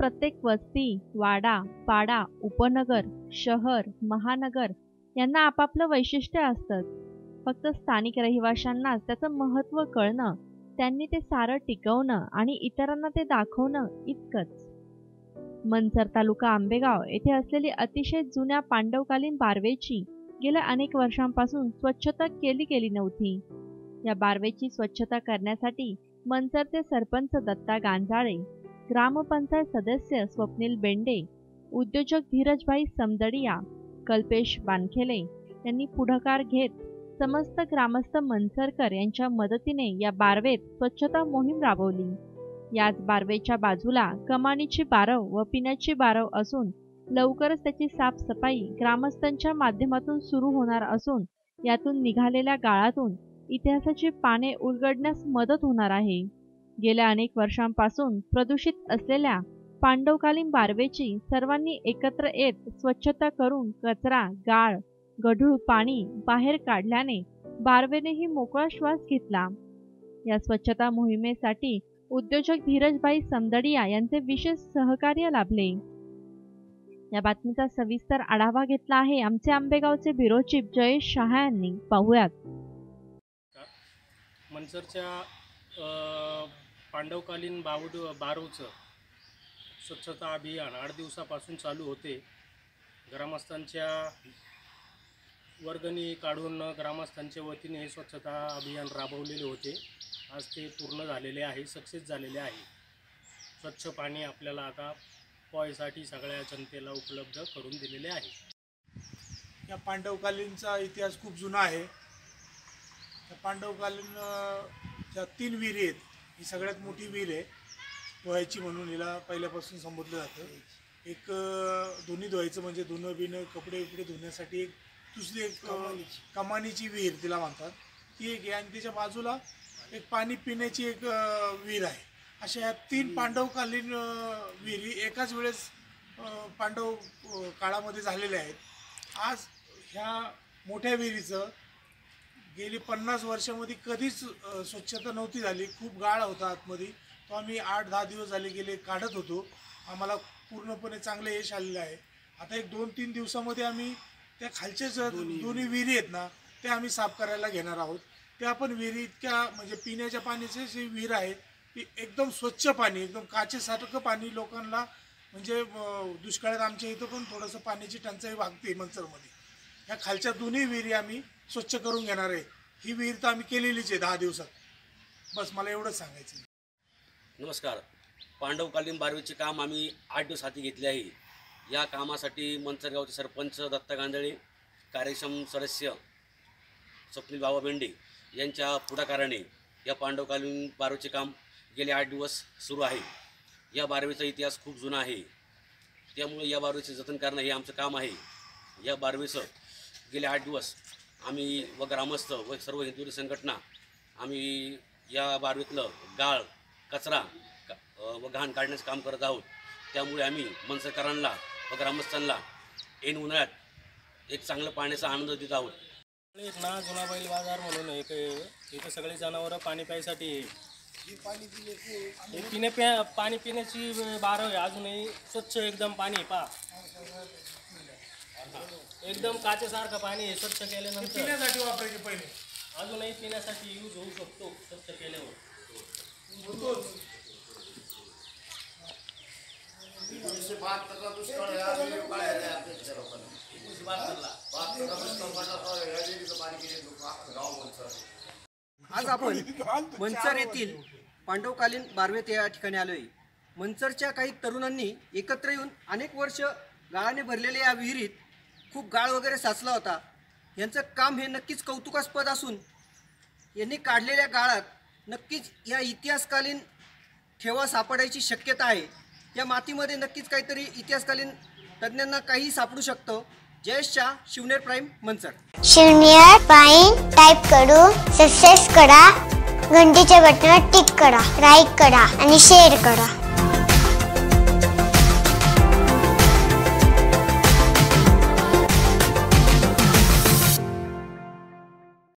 प्रत्येक वस्ती वाडा पाडा उपनगर शहर महानगर यांना आपापलं वैशिष्ट्य असतं. फक्त स्थानिक रहिवाशांनाच त्याचं महत्त्व कळणं त्यांनी ते सारं टिकवणं आणि इतरांना ते दाखवणं इतकंच. मनसर तालुका आंबेगाव येथे असलेली अतिशय जुन्या पांडवकालीन बारवेची गेल्या अनेक वर्षांपासून स्वच्छता केली गेली नव्हती. या बारवेची स्वच्छता करण्यासाठी मनसरचे सरपंच दत्ता गांजाळे ग्रामपंचायत सदस्य स्वप्नील बेंडे उद्योजक धीरजभाई समदडिया कल्पेश बानखेले यांनी पुढाकार घेत समस्त ग्रामस्थ मनसरकर यांच्या मदतीने या बारवेत स्वच्छता मोहीम राबवली. याच बारवेच्या बाजूला कमानीची बारव व पिण्याची बारव असून लवकरच त्याची साफसफाई ग्रामस्थांच्या माध्यमातून सुरू होणार असून यातून निघालेल्या गाळातून इतिहासाची पाने उलगडण्यास मदत होणार आहे. गेल्या अनेक वर्षांपासून प्रदूषित असलेल्या पांडवकालीन बारवेची सर्वांनी एकत्र येत स्वच्छता करून कचरा गाळ गढूळ पाणी बाहेर काढल्याने बारवेनेही मोकळा श्वास घेतला. या स्वच्छता मोहिमेसाठी उद्योजक धीरजभाई समदडिया यांचे विशेष सहकार्य लाभले. या बातमीचा सविस्तर आढावा घेतला आहे आमचे आंबेगावचे ब्युरो चीफ जयेश शहा यांनी. पाहुयात. मनसरच्या पांडवकालीन बावड बारूचं स्वच्छता अभियान आठ दिवसापासून चालू होते. ग्रामस्थांच्या वर्गणी काढून ग्रामस्थांच्या वतीने हे स्वच्छता अभियान राबवलेले होते. आज ते पूर्ण झालेले आहे सक्सेस झालेले आहे. स्वच्छ पाणी आपल्याला आता पॉयसाठी सगळ्या जनतेला उपलब्ध करून दिलेले आहे. या पांडवकालीनचा इतिहास खूप जुना आहे. त्या पांडवकालीन ज्या तीन विहिरी आहेत ही सगळ्यात मोठी विहीर आहे. धुवायची म्हणून हिला पहिल्यापासून संबोधलं जातं. एक धुणी धुवायचं म्हणजे धुणं बिणं कपडे बिपडे धुण्यासाठी एक दुसरी एक कमानीची. विहीर तिला म्हणतात. ती एक आहे आणि त्याच्या बाजूला एक पाणी पिण्याची एक विहीर आहे. अशा ह्या तीन पांडवकालीन विहिरी एकाच वेळेस पांडव काळामध्ये झालेल्या आहेत. आज ह्या मोठ्या विहिरीचं गेली पन्नास वर्षामध्ये कधीच स्वच्छता नव्हती झाली. खूप गाळ होता आतमध्ये. तो आम्ही आठ दहा दिवस झाले गेले काढत होतो. आम्हाला पूर्णपणे चांगलं यश आलेलं आहे. आता एक दोन तीन दिवसामध्ये आम्ही त्या खालच्या ज्या दोन्ही. विहिरी आहेत ना ते आम्ही साफ करायला घेणार आहोत. ते आपण विहिरी इतक्या म्हणजे पिण्याच्या पाण्याची जी विहीर आहे ती एकदम स्वच्छ पाणी एकदम काचेसारखं पाणी लोकांना म्हणजे दुष्काळात आमच्या इथं पण थोडंसं पाण्याची टंचाई वागते मंचरमध्ये. ह्या खालच्या दोन्ही विहिरी आम्ही स्वच्छ करून घेणार आहे. ही विहीर तर आम्ही केलेलीच आहे दहा दिवसात. बस मला एवढंच सांगायचं आहे. नमस्कार. पांडवकालीन बारवीचे काम आम्ही आठ दिवस हाती घेतले आहे. या कामासाठी मंचरगावचे सरपंच दत्ता गांधळे कार्यक्षम सदस्य स्वप्नील बाबा बेंडे यांच्या पुढाकाराने या पांडवकालीन बारवीचे काम गेले आठ दिवस सुरू आहे. या बारवीचा इतिहास खूप जुना आहे. त्यामुळे या बारवीचे जतन करणं हे आमचं काम आहे. या बारवीचं गेले आठ दिवस आम्ही व ग्रामस्थ व सर्व हिंदू संघटना आम्ही या बारवीतलं गाळ कचरा व घाण काढण्याचं काम करत आहोत. त्यामुळे आम्ही मनसरकारांना व ग्रामस्थांना ऐन उन्हाळ्यात एक चांगलं पाण्याचा आनंद देत आहोत. एक ना जुना बैल बाजार म्हणून एक इथं सगळे जनावरं पाणी प्यायसाठी हे पिण्या प्या पाणी पिण्याची बारव आहे. अजूनही स्वच्छ एकदम पाणी पा एकदम काचेसारखं पाणी आहे स्वच्छ केल्यानंतर. पिण्यासाठी वापरायचे पहिले. अजूनही पिण्यासाठी यूज होऊ शकतो स्वच्छ केल्यावर. आज आपण मंचर येथील पांडवकालीन बारवेत या ठिकाणी आलोय. मंचरच्या काही तरुणांनी एकत्र येऊन अनेक वर्ष गाळाने भरलेल्या या विहिरीत खूप गाळ वगैरे साचला होता. यांचं काम हे नक्कीच कौतुकास्पद असून यांनी काढलेल्या गाळात नक्कीच या इतिहासकालीन ठेवा सापडायची शक्यता आहे. या मातीमध्ये नक्कीच काहीतरी इतिहासकालीन तज्ज्ञांना काही सापडू शकतं. Jayesh Shah Shivner prime Manchar Shivner prime type करू सक्सेस करा घंटीच्या बटनावर टिक करा लाईक करा आणि शेअर करा.